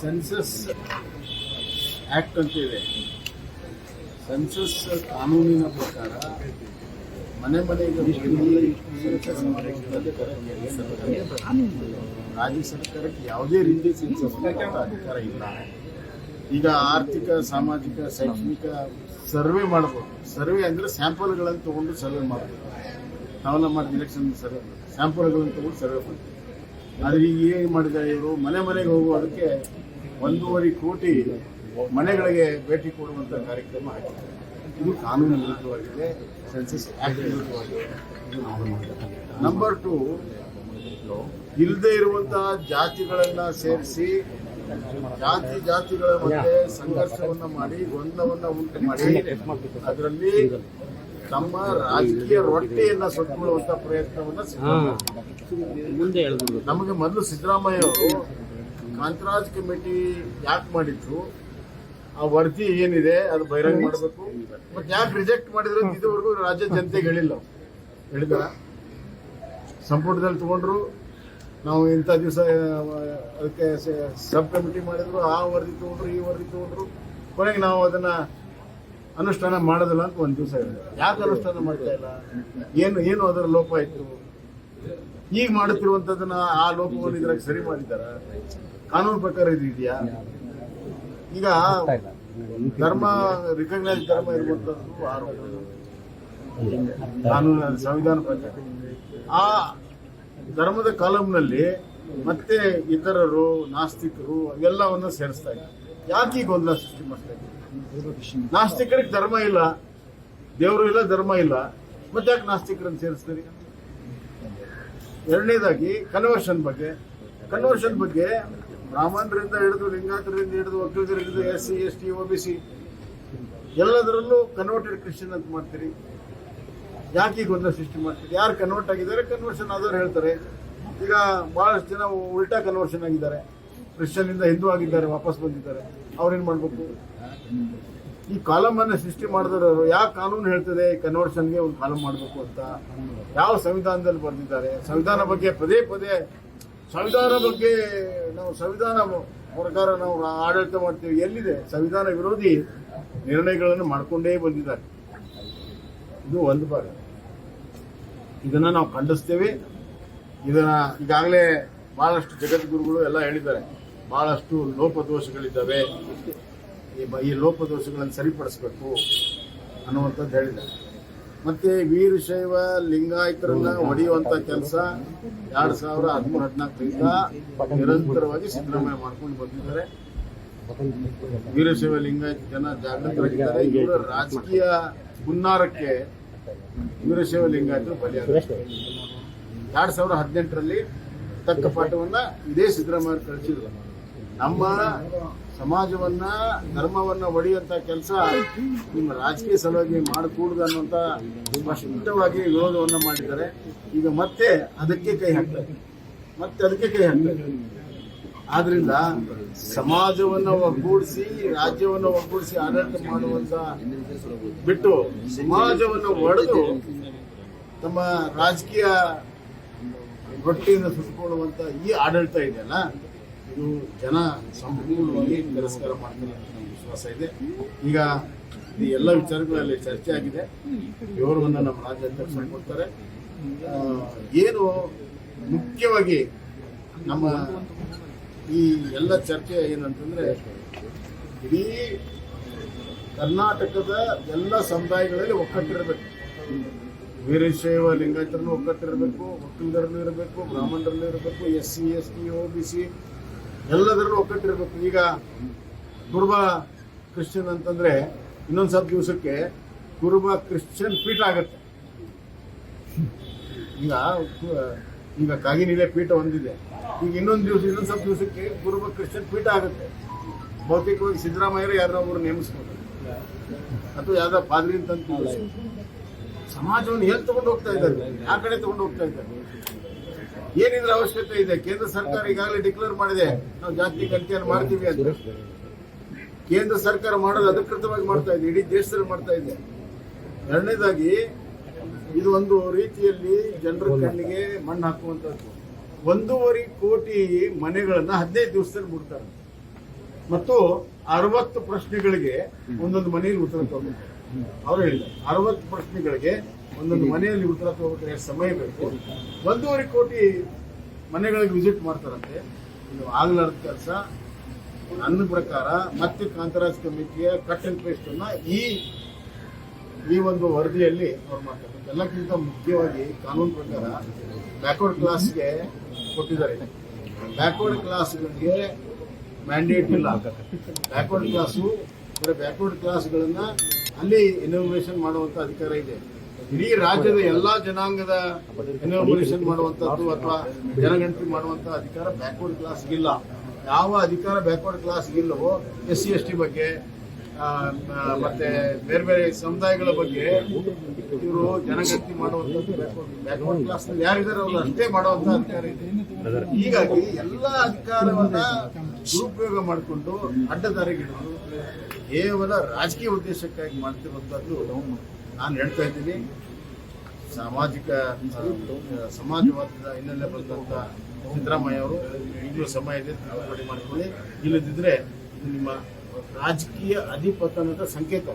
Census act ಅಂತ ಇದೆ. Census ಕಾನೂನಿನ ಪ್ರಕಾರ ಮನೆ ಮನೆಗೆ ರಾಜ್ಯ ಸರ್ಕಾರಕ್ಕೆ ಯಾವುದೇ ರೀತಿ ಸೆನ್ಸಸ್ ಅಧಿಕಾರ ಇಲ್ಲ. ಈಗ ಆರ್ಥಿಕ, ಸಾಮಾಜಿಕ, ಶೈಕ್ಷಣಿಕ ಸರ್ವೆ ಮಾಡ್ಬೋದು. ಸರ್ವೆ ಅಂದ್ರೆ ಸ್ಯಾಂಪಲ್ಗಳನ್ನು ತಗೊಂಡು ಸರ್ವೆ ಮಾಡ್ಬೋದು. ನಾವೆಲ್ಲ ಮಾಡಿದ ಇಲೆಕ್ಷನ್ ಸರ್ವೆ ಸ್ಯಾಂಪಲ್ಗಳನ್ನು ತಗೊಂಡು ಸರ್ವೆ ಮಾಡ್ತೀವಿ. ಆದ್ರೆ ಈಗ ಏನು ಮಾಡಿದ್ದಾರೆ ಇವರು? ಮನೆ ಮನೆಗೆ ಹೋಗುವುದಕ್ಕೆ ಒಂದೂವರೆ ಕೋಟಿ ಮನೆಗಳಿಗೆ ಭೇಟಿ ಕೊಡುವಂಥ ಕಾರ್ಯಕ್ರಮ ಹಾಕಿದ್ದಾರೆ ಇದು ಕಾನೂನು ವಿರುದ್ಧವಾಗಿದೆ ಸೆನ್ಸಸ್ ಆಕ್ಟ್ ವಿರುದ್ಧವಾಗಿದೆ. ನಂಬರ್ ಟು ಇಲ್ಲದೆ ಇರುವಂತಹ ಜಾತಿಗಳನ್ನು ಸೇರಿಸಿ, ಜಾತಿ ಜಾತಿಗಳ ಮಧ್ಯೆ ಸಂಘರ್ಷವನ್ನ ಮಾಡಿ, ಗೊಂದಲವನ್ನ ಉಂಟು ಮಾಡಿ, ಅದರಲ್ಲಿ ತಮ್ಮ ರಾಜಕೀಯ ರೊಟ್ಟೆಯನ್ನ ಸುಟ್ಟುಕೊಳ್ಳುವಂತ ಪ್ರಯತ್ನವನ್ನ ಮುಂದೆ ನಮಗೆ ಮೊದಲು ಸಿದ್ದರಾಮಯ್ಯ ಅವರು ಕಾಂತರಾಜ್ ಕಮಿಟಿ ಯಾಕೆ ಮಾಡಿದ್ರು? ಆ ವರದಿ ಏನಿದೆ? ಅದು ಬಹಿರಂಗ ಮಾಡಬೇಕು. ಮತ್ತೆ ಯಾಕೆ ರಿಜೆಕ್ಟ್ ಮಾಡಿದ್ರು ಇದುವರೆಗೂ ರಾಜ್ಯ ಜನತೆಗೆ ಹೇಳಿಲ್ಲ ಹೇಳಿದ ಹೇಳಿದಾರ ಸಂಪುಟದಲ್ಲಿ ತಗೊಂಡ್ರು. ನಾವು ಇಂಥ ದಿವಸ ಅದಕ್ಕೆ ಸಬ್ ಕಮಿಟಿ ಮಾಡಿದ್ರು. ಆ ವರದಿ ತಗೊಂಡ್ರು ಈ ವರದಿ ತಗೊಂಡ್ರು. ಕೊನೆಗೆ ನಾವು ಅದನ್ನ ಅನುಷ್ಠಾನ ಮಾಡೋದಿಲ್ಲ ಅಂತ ಒಂದು ದಿವಸ ಹೇಳಿದೆ. ಯಾಕೆ ಅನುಷ್ಠಾನ ಮಾಡ್ತಾ ಇಲ್ಲ? ಏನು ಏನು ಅದರ ಲೋಪ ಇತ್ತು? ಈಗ ಮಾಡುತ್ತಿರುವಂತದನ್ನ ಆ ಲೋಪವನ್ನು ಇದ್ರಾಗ ಸರಿ ಮಾಡಿದ್ದಾರ? ಕಾನೂನು ಪ್ರಕಾರ ಇದು ಇದೆಯಾ? ಈಗ ಧರ್ಮ ರಿಕಗ್ನೈಸ್ ಧರ್ಮ ಇರುವಂತದ್ದು ಆರೋಪ ಕಾನೂನು ಸಂವಿಧಾನ ಪ್ರಕಾರ. ಆ ಧರ್ಮದ ಕಾಲಂನಲ್ಲಿ ಮತ್ತೆ ಇತರರು, ನಾಸ್ತಿಕರು ಎಲ್ಲವನ್ನ ಸೇರಿಸ್ತಾ ಇದ್ದಾರೆ. ಯಾಕೆ ಗೊಂದಲ ಸೃಷ್ಟಿ ಮಾಡ್ತಾ ಇದ್ದಾರೆ? ನಾಸ್ತಿಕರಿಗೆ ಧರ್ಮ ಇಲ್ಲ, ದೇವರು ಇಲ್ಲ, ಧರ್ಮ ಇಲ್ಲ. ಮತ್ತೆ ಯಾಕೆ ನಾಸ್ತಿಕರನ್ನು ಸೇರಿಸ್ತೀರಿ? ಎರಡನೇದಾಗಿ ಕನ್ವರ್ಷನ್ ಬಗ್ಗೆ. ಕನ್ವರ್ಷನ್ ಬಗ್ಗೆ ಬ್ರಾಹ್ಮಣರಿಂದ ಹಿಡಿದು, ಲಿಂಗಾಯತರಿಂದ ಹಿಡಿದು ಒಕ್ಕಲಿಗರಿಂದ ಹಿಡಿದು S C, S T O B C ಎಲ್ಲದರಲ್ಲೂ ಕನ್ವರ್ಟೆಡ್ ಕ್ರಿಶ್ಚಿಯನ್ ಅಂತ ಮಾಡ್ತೀರಿ. ಯಾಕೆ ಈಗ ಸೃಷ್ಟಿ ಮಾಡ್ತೀರಿ? ಯಾರು ಕನ್ವರ್ಟ್ ಆಗಿದ್ದಾರೆ? ಕನ್ವರ್ಷನ್ ಆದವರು ಹೇಳ್ತಾರೆ. ಈಗ ಬಹಳಷ್ಟು ಜನ ಉಲ್ಟಾ ಕನ್ವರ್ಷನ್ ಆಗಿದ್ದಾರೆ. ಕ್ರಿಶ್ಚಿಯನ್ ಇಂದ ಹಿಂದೂ ಆಗಿದ್ದಾರೆ, ವಾಪಸ್ ಬಂದಿದ್ದಾರೆ. ಅವ್ರೇನ್ ಮಾಡ್ಬೇಕು? ಈ ಕಾಲಮ್ ಅನ್ನ ಸೃಷ್ಟಿ ಮಾಡಿದವರು ಯಾವ ಕಾನೂನು ಹೇಳ್ತದೆ ಕನ್ವರ್ಷನ್ಗೆ ಒಂದು ಕಾಲಮ್ ಮಾಡಬೇಕು ಅಂತ? ಯಾವ ಸಂವಿಧಾನದಲ್ಲಿ ಬರೆದಿದ್ದಾರೆ? ಸಂವಿಧಾನ ಬಗ್ಗೆ ಪದೇ ಪದೇ ಸಂವಿಧಾನ ಬಗ್ಗೆ ನಾವು ಸಂವಿಧಾನ ಪ್ರಕಾರ ನಾವು ಆಡಳಿತ ಮಾಡ್ತೀವಿ. ಎಲ್ಲಿದೆ? ಸಂವಿಧಾನ ವಿರೋಧಿ ನಿರ್ಣಯಗಳನ್ನು ಮಾಡಿಕೊಂಡೇ ಬಂದಿದ್ದಾರೆ. ಇದು ಒಂದು ಭಾಗ. ಇದನ್ನ ನಾವು ಖಂಡಿಸ್ತೇವೆ. ಇದನ್ನ ಈಗಾಗಲೇ ಬಹಳಷ್ಟು ಜಗದ್ಗುರುಗಳು ಎಲ್ಲ ಹೇಳಿದ್ದಾರೆ. ಬಹಳಷ್ಟು ಲೋಪದೋಷಗಳಿದ್ದಾವೆ. ಈ ಬ- ಈ ಲೋಪದೋಷಗಳನ್ನು ಸರಿಪಡಿಸಬೇಕು ಅನ್ನುವಂಥದ್ದು ಹೇಳಿದ್ದಾರೆ. ಮತ್ತೆ ವೀರಶೈವ ಲಿಂಗಾಯತರನ್ನ ಹೊಡೆಯುವಂತ ಕೆಲಸ ಎರಡ್ ಸಾವಿರ ಹದಿಮೂರು ಹದಿನಾಲ್ಕರಿಂದ ನಿರಂತರವಾಗಿ ಸಿದ್ದರಾಮಯ್ಯ ಮಾಡ್ಕೊಂಡು ಬಂದಿದ್ದಾರೆ. ವೀರಶೈವ ಲಿಂಗಾಯತ ಜನ ಜಾಗೃತರಾಗಿದ್ದಾರೆ. ಇವರ ರಾಜಕೀಯ ಹುನ್ನಾರಕ್ಕೆ ವೀರಶೈವ ಲಿಂಗಾಯತರು ಬಲಿಯಾಗಿದ್ದಾರೆ. ಎರಡ್ ಸಾವಿರದ ಹದಿನೆಂಟರಲ್ಲಿ ತಕ್ಕ ಪಾಠವನ್ನ ಇದೇ ಸಿದ್ದರಾಮಯ್ಯ ಕಳಿಸಿದ್ರು. ನಮ್ಮ ಸಮಾಜವನ್ನ, ಧರ್ಮವನ್ನ ಒಡೆಯುವಂತ ಕೆಲಸ ನಿಮ್ಮ ರಾಜಕೀಯ ಸಲುವಾಗಿ ಮಾಡಕೂಡದು ಅನ್ನುವಂತ ಸ್ಪಷ್ಟವಾಗಿ ವಿರೋಧವನ್ನ ಮಾಡಿದ್ದಾರೆ. ಈಗ ಮತ್ತೆ ಅದಕ್ಕೆ ಕೈ ಹಾಕ್ತಾರೆ. ಮತ್ತೆ ಅದಕ್ಕೆ ಕೈ ಹಾಕ್ತಾರೆ. ಆದ್ರಿಂದ ಸಮಾಜವನ್ನ ಒಗ್ಗೂಡಿಸಿ, ರಾಜ್ಯವನ್ನ ಒಗ್ಗೂಡಿಸಿ ಆಡಳಿತ ಮಾಡುವಂತ ಬಿಟ್ಟು ಸಮಾಜವನ್ನು ಒಡೆದು ತಮ್ಮ ರಾಜಕೀಯ ರೊಟ್ಟಿಯಿಂದ ಸುಟ್ಕೊಳ್ಳುವಂತ ಈ ಆಡಳಿತ ಇದೆಯಲ್ಲ ಇದು ಜನ ಸಂಪೂರ್ಣವಾಗಿ ತಿರಸ್ಕಾರ ಮಾಡ್ತಾರೆ ಅಂತ ನಮ್ಗೆ ವಿಶ್ವಾಸ ಇದೆ. ಈಗ ಈ ಎಲ್ಲ ವಿಚಾರಗಳಲ್ಲಿ ಚರ್ಚೆ ಆಗಿದೆ. ವಿವರವನ್ನು ನಮ್ಮ ರಾಜ್ಯಾಧ್ಯಕ್ಷರು ಕೊಡ್ತಾರೆ. ಏನು ಮುಖ್ಯವಾಗಿ ನಮ್ಮ ಈ ಎಲ್ಲ ಚರ್ಚೆ ಏನಂತಂದ್ರೆ, ಇಡೀ ಕರ್ನಾಟಕದ ಎಲ್ಲ ಸಮುದಾಯಗಳಲ್ಲಿ ಒಕ್ಕಟ್ಟಿರಬೇಕು ವೀರಶೈವ ಲಿಂಗಾಯತರನ್ನು ಒಕ್ಕಟ್ಟಿರಬೇಕು ಒಕ್ಕಲಿಗರಲ್ಲೂ ಇರಬೇಕು ಬ್ರಾಹ್ಮಣರಲ್ಲೂ ಇರಬೇಕು, S C, S T O B C ಎಲ್ಲದರಲ್ಲೂ ಒಕ್ಕಟ್ಟಿರಬೇಕು ಈಗ ಕುರುಬ ಕ್ರಿಶ್ಚಿಯನ್ ಅಂತಂದ್ರೆ ಇನ್ನೊಂದು ಸ್ವಲ್ಪ ದಿವಸಕ್ಕೆ ಕುರುಬ ಕ್ರಿಶ್ಚಿಯನ್ ಪೀಠ ಆಗತ್ತೆ. ಈಗ ಈಗ ಕಾಗಿನಿಲೆ ಪೀಠ ಹೊಂದಿದೆ ಈಗ ಇನ್ನೊಂದು ದಿವಸ, ಇನ್ನೊಂದು ಸ್ವಲ್ಪ ದಿವಸಕ್ಕೆ ಕುರುಬ ಕ್ರಿಶ್ಚಿಯನ್ ಪೀಠ ಆಗುತ್ತೆ. ಭೌತಿಕವಾಗಿ ಸಿದ್ದರಾಮಯ್ಯರು ಯಾರೋ ಒಬ್ರು ನೇಮಿಸ್ಬೋದು. ಅಥವಾ ಯಾವ್ದೋ ಪಾದ್ರಿ ಅಂತ. ಸಮಾಜವನ್ನು ಎಲ್ಲಿ ತಗೊಂಡು ಹೋಗ್ತಾ ಇದ್ದಾರೆ? ಆ ಕಡೆ ತಗೊಂಡು ಹೋಗ್ತಾ ಇದ್ದಾರೆ. ಏನಿದ್ರ ಅವಶ್ಯಕತೆ ಇದೆ? ಕೇಂದ್ರ ಸರ್ಕಾರ ಈಗಾಗಲೇ ಡಿಕ್ಲೇರ್ ಮಾಡಿದೆ. ನಾವು ಜಾತಿ ಗಣತಿಯನ್ನು ಮಾಡ್ತೀವಿ ಅಂತ. ಕೇಂದ್ರ ಸರ್ಕಾರ ಮಾಡೋದು ಅಧಿಕೃತವಾಗಿ ಮಾಡ್ತಾ ಇದೆ. ಇಡೀ ದೇಶದಲ್ಲಿ ಮಾಡ್ತಾ ಇದೆ. ಎರಡನೇದಾಗಿ ಇದು ಒಂದು ರೀತಿಯಲ್ಲಿ ಜನರ ಕಣ್ಣಿಗೆ ಮಣ್ಣು ಹಾಕುವಂತದ್ದು. ಒಂದೂವರೆ ಕೋಟಿ ಮನೆಗಳನ್ನ ಹದಿನೈದು ದಿವಸದಲ್ಲಿ ಮುಡ್ತಾರೆ ಮತ್ತು ಅರವತ್ತು ಪ್ರಶ್ನೆಗಳಿಗೆ ಒಂದೊಂದು ಮನೆಯಲ್ಲಿ ಉತ್ತರ ತಗೋಬೇಕು ಅವ್ರು ಹೇಳಿದ್ದಾರೆ. ಅರವತ್ತು ಪ್ರಶ್ನೆಗಳಿಗೆ ಒಂದೊಂದು ಮನೆಯಲ್ಲಿ ಉತ್ತರ ತಗೋಬೇಕಾದ್ರೆ ಸಮಯ ಬೇಕು. ಒಂದೂವರೆ ಕೋಟಿ ಮನೆಗಳಿಗೆ ವಿಸಿಟ್ ಮಾಡ್ತಾರಂತೆ. ಇದು ಆಗ್ಲಾರ್ದ ಕೆಲಸ. ನನ್ನ ಪ್ರಕಾರ ಮತ್ತೆ ಕಾಂತರಾಜ್ ಕಮಿಟಿಯ ಕಟ್ ಅಂಡ್ ಪೇಸ್ಟ್ ಅನ್ನ ಈ ಈ ಒಂದು ವರದಿಯಲ್ಲಿ ಅವ್ರು ಮಾಡ್ತಾರೆ. ಎಲ್ಲಕ್ಕಿಂತ ಮುಖ್ಯವಾಗಿ ಕಾನೂನು ಪ್ರಕಾರ ಬ್ಯಾಕ್ವರ್ಡ್ ಕ್ಲಾಸ್ಗೆ ಕೊಟ್ಟಿದ್ದಾರೆ. ಬ್ಯಾಕ್ವರ್ಡ್ ಕ್ಲಾಸ್ಗಳಿಗೆ ಮ್ಯಾಂಡೇಟ್ ಇಲ್ಲ. ಬ್ಯಾಕ್ವರ್ಡ್ ಕ್ಲಾಸು ಅಂದರೆ ಬ್ಯಾಕ್ವರ್ಡ್ ಕ್ಲಾಸ್ಗಳನ್ನ ಅಲ್ಲಿ ಇನೋವೇಷನ್ ಮಾಡುವಂತ ಅಧಿಕಾರ ಇದೆ. ಇಡೀ ರಾಜ್ಯದ ಎಲ್ಲಾ ಜನಾಂಗದ ಇನೋವೇಷನ್ ಮಾಡುವಂತದ್ದು ಅಥವಾ ಜನಗಣತಿ ಮಾಡುವಂತ ಅಧಿಕಾರ ಬ್ಯಾಕ್ವರ್ಡ್ ಕ್ಲಾಸ್ಗಿಲ್ಲ ಯಾವ ಅಧಿಕಾರ ಬ್ಯಾಕ್ವರ್ಡ್ ಕ್ಲಾಸ್ಗಿಲ್ಲವೋ ಎಸ್ ಸಿ, ಎಸ್ ಟಿ ಬಗ್ಗೆ ಮತ್ತೆ ಬೇರೆ ಬೇರೆ ಸಮುದಾಯಗಳ ಬಗ್ಗೆ ಇವರು ಜನಗಣತಿ ಮಾಡುವಂಥದ್ದು ಬ್ಯಾಕ್ವರ್ಡ್ ಕ್ಲಾಸ್ ಯಾರಿದ್ದಾರೆ ಅವರು ಅಷ್ಟೇ ಮಾಡುವಂತ ಅಧಿಕಾರ ಇದೆ. ಹೀಗಾಗಿ ಎಲ್ಲ ಅಧಿಕಾರವನ್ನ ದುರುಪಯೋಗ ಮಾಡಿಕೊಂಡು ಅಡ್ಡದಾರಿಗಿಡೋದು ಕೇವಲ ರಾಜಕೀಯ ಉದ್ದೇಶಕ್ಕಾಗಿ ಮಾಡ್ತಿರುವಂತದ್ದು ನಾನು ಹೇಳ್ತಾ ಇದ್ದೀನಿ, ಸಾಮಾಜಿಕ, ಸಮಾಜವಾದದ ಹಿನ್ನೆಲೆ ಬಂದಂಥ ಸಿದ್ದರಾಮಯ್ಯ ಅವರು, ಈಗಲೂ ಸಮಯ ಇದೆ ತಿಳುವಳಿ ಮಾಡ್ಕೊಳ್ಳಿ. ಇಲ್ಲದಿದ್ರೆ ಇದು ನಿಮ್ಮ ರಾಜಕೀಯ ಅಧಿಪತನದ ಸಂಕೇತ.